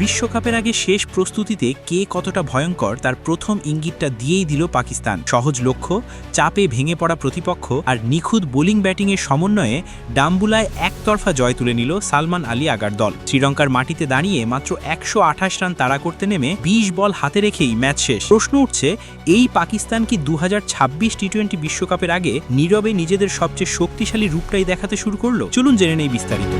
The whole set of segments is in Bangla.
বিশ্বকাপের আগে শেষ প্রস্তুতিতে কে কতটা ভয়ঙ্কর তার প্রথম ইঙ্গিতটা দিয়েই দিল পাকিস্তান। সহজ লক্ষ্য, চাপে ভেঙে পড়া প্রতিপক্ষ আর নিখুঁত বোলিং ব্যাটিংয়ের সমন্বয়ে ডাম্বুলায় একতরফা জয় তুলে নিল সালমান আলী আগার দল। শ্রীলঙ্কার মাটিতে দাঁড়িয়ে মাত্র একশো আঠাশ রান তাড়া করতে নেমে ২০ বল হাতে রেখেই ম্যাচ শেষ। প্রশ্ন উঠছে, এই পাকিস্তান কি দু টি টোয়েন্টি বিশ্বকাপের আগে নীরবে নিজেদের সবচেয়ে শক্তিশালী রূপটাই দেখাতে শুরু করল? চলুন জেনে নেই বিস্তারিত।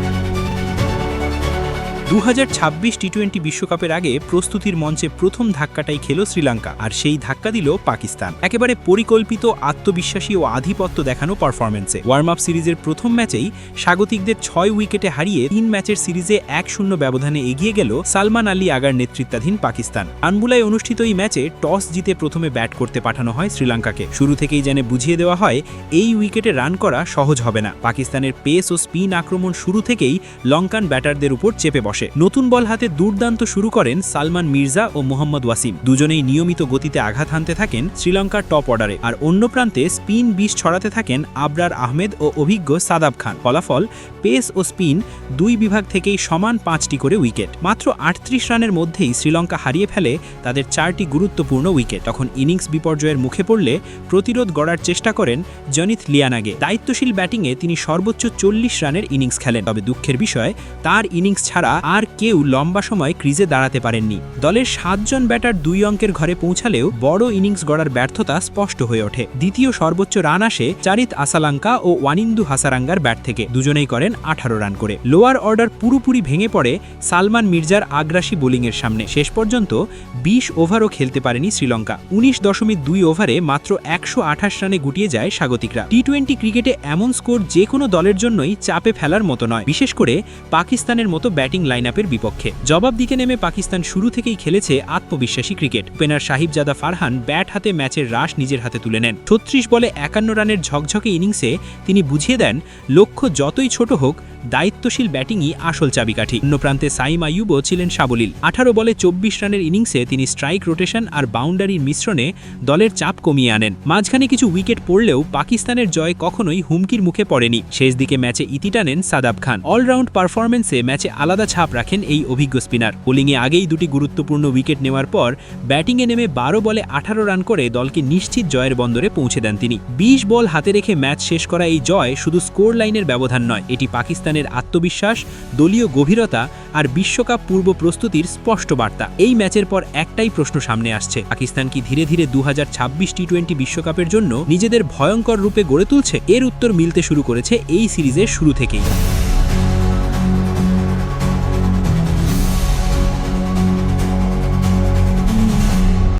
দু হাজার ছাব্বিশ টি টোয়েন্টি বিশ্বকাপের আগে প্রস্তুতির মঞ্চে প্রথম ধাক্কাটাই খেল শ্রীলঙ্কা, আর সেই ধাক্কা দিল পাকিস্তান। একেবারে পরিকল্পিত, আত্মবিশ্বাসী ও আধিপত্য দেখানো পারফরমেন্সে ওয়ার্ম আপ সিরিজের প্রথম ম্যাচেই স্বাগতিকদের ছয় উইকেটে হারিয়ে তিন ম্যাচের সিরিজে এক শূন্য ব্যবধানে এগিয়ে গেল সালমান আলী আগার নেতৃত্বাধীন পাকিস্তান। আনবুলায় অনুষ্ঠিত এই ম্যাচে টস জিতে প্রথমে ব্যাট করতে পাঠানো হয় শ্রীলঙ্কাকে। শুরু থেকেই যেন বুঝিয়ে দেওয়া হয়, এই উইকেটে রান করা সহজ হবে না। পাকিস্তানের পেস ও স্পিন আক্রমণ শুরু থেকেই লঙ্কান ব্যাটারদের উপর চেপে বসে। নতুন বল হাতে দুর্দান্ত শুরু করেন সালমান মির্জা ও মোহাম্মদ ওয়াসিম। দুজনেই নিয়মিত গতিতে আঘাত হানতে থাকেন শ্রীলঙ্কার টপ অর্ডারে। আর অন্য প্রান্তে স্পিন বিষ ছড়াতে থাকেন আবরার আহমেদ ও অভিজ্ঞ সাদাব খান। ফলাফল, পেস ও স্পিন দুই বিভাগ থেকেই সমান পাঁচটি করে উইকেট। মাত্র আটত্রিশ রানের মধ্যেই শ্রীলঙ্কা হারিয়ে ফেলে তাদের চারটি গুরুত্বপূর্ণ উইকেট। তখন ইনিংস বিপর্যয়ের মুখে পড়লে প্রতিরোধ গড়ার চেষ্টা করেন জনিত লিয়ানাগে। দায়িত্বশীল ব্যাটিংয়ে তিনি সর্বোচ্চ চল্লিশ রানের ইনিংস খেলেন। তবে দুঃখের বিষয়, তার ইনিংস ছাড়া আর কেউ লম্বা সময় ক্রিজে দাঁড়াতে পারেননি। দলের সাতজন ব্যাটার দুই অঙ্কের ঘরে পৌঁছালেও বড় ইনিংস গড়ার ব্যর্থতা স্পষ্ট হয়ে ওঠে। দ্বিতীয় সর্বোচ্চ রান আসে চারিত আসালাঙ্কা ও ওয়ানিন্দু হাসারাঙ্গার ব্যাট থেকে। দুজনেই করেন আঠারো রান করে। লোয়ার অর্ডার পুরোপুরি ভেঙে পড়ে সালমান মির্জার আগ্রাসী বোলিংয়ের সামনে। শেষ পর্যন্ত বিশ ওভারও খেলতে পারেনি শ্রীলঙ্কা। উনিশ দশমিক দুই ওভারে মাত্র একশো আঠাশ রানে গুটিয়ে যায় স্বাগতিকরা। টি টোয়েন্টি ক্রিকেটে এমন স্কোর যে কোনো দলের জন্যই চাপে ফেলার মতো নয়। বিশেষ করে পাকিস্তানের মতো ব্যাটিং লাইন আপের বিপক্ষে। জবাব দিকে নেমে পাকিস্তান শুরু থেকেই খেলেছে আত্মবিশ্বাসী cricket. Opener Sahibzada Farhan bat হাতে ম্যাচের রাশ নিজের হাতে তুলে নেন। ছত্রিশ বলে একান্ন রানের ঝকঝকে ইনিংসে তিনি বুঝিয়ে দেন, লক্ষ্য যতই ছোট হোক, দায়িত্বশীল ব্যাটিংই আসল চাবিকাঠি। অন্য প্রান্তে সাইম আইয়ুবও ছিলেন সাবলীল। আঠারো বলে চব্বিশ রানের ইনিংসে তিনি স্ট্রাইক রোটেশন আর বাউন্ডারির মিশ্রণে দলের চাপ কমিয়ে আনেন। মাঝখানে কিছু উইকেট পড়লেও পাকিস্তানের জয় কখনোই হুমকির মুখে পড়েনি। শেষ দিকে ম্যাচে ইতি টানেন সাদাব খান। অলরাউন্ড পারফরমেন্সে ম্যাচে আলাদা ছাপ রাখেন এই অভিজ্ঞ স্পিনার। বোলিংয়ে আগেই দুটি গুরুত্বপূর্ণ উইকেট নেওয়ার পর ব্যাটিংয়ে নেমে বারো বলে আঠারো রান করে দলকে নিশ্চিত জয়ের বন্দরে পৌঁছে দেন তিনি। বিশ বল হাতে রেখে ম্যাচ শেষ করা এই জয় শুধু স্কোর লাইনের ব্যবধান নয়, এটি পাকিস্তানের আত্মবিশ্বাস, দলীয় গভীরতা আর বিশ্বকাপ পূর্ব প্রস্তুতির স্পষ্ট বার্তা। এই ম্যাচের পর একটাই প্রশ্ন সামনে আসছে, পাকিস্তান কি ধীরে ধীরে দু হাজার ছাব্বিশ টি টোয়েন্টি বিশ্বকাপের জন্য নিজেদের ভয়ঙ্কর রূপে গড়ে তুলছে? এর উত্তর মিলতে শুরু করেছে এই সিরিজের শুরু থেকেই।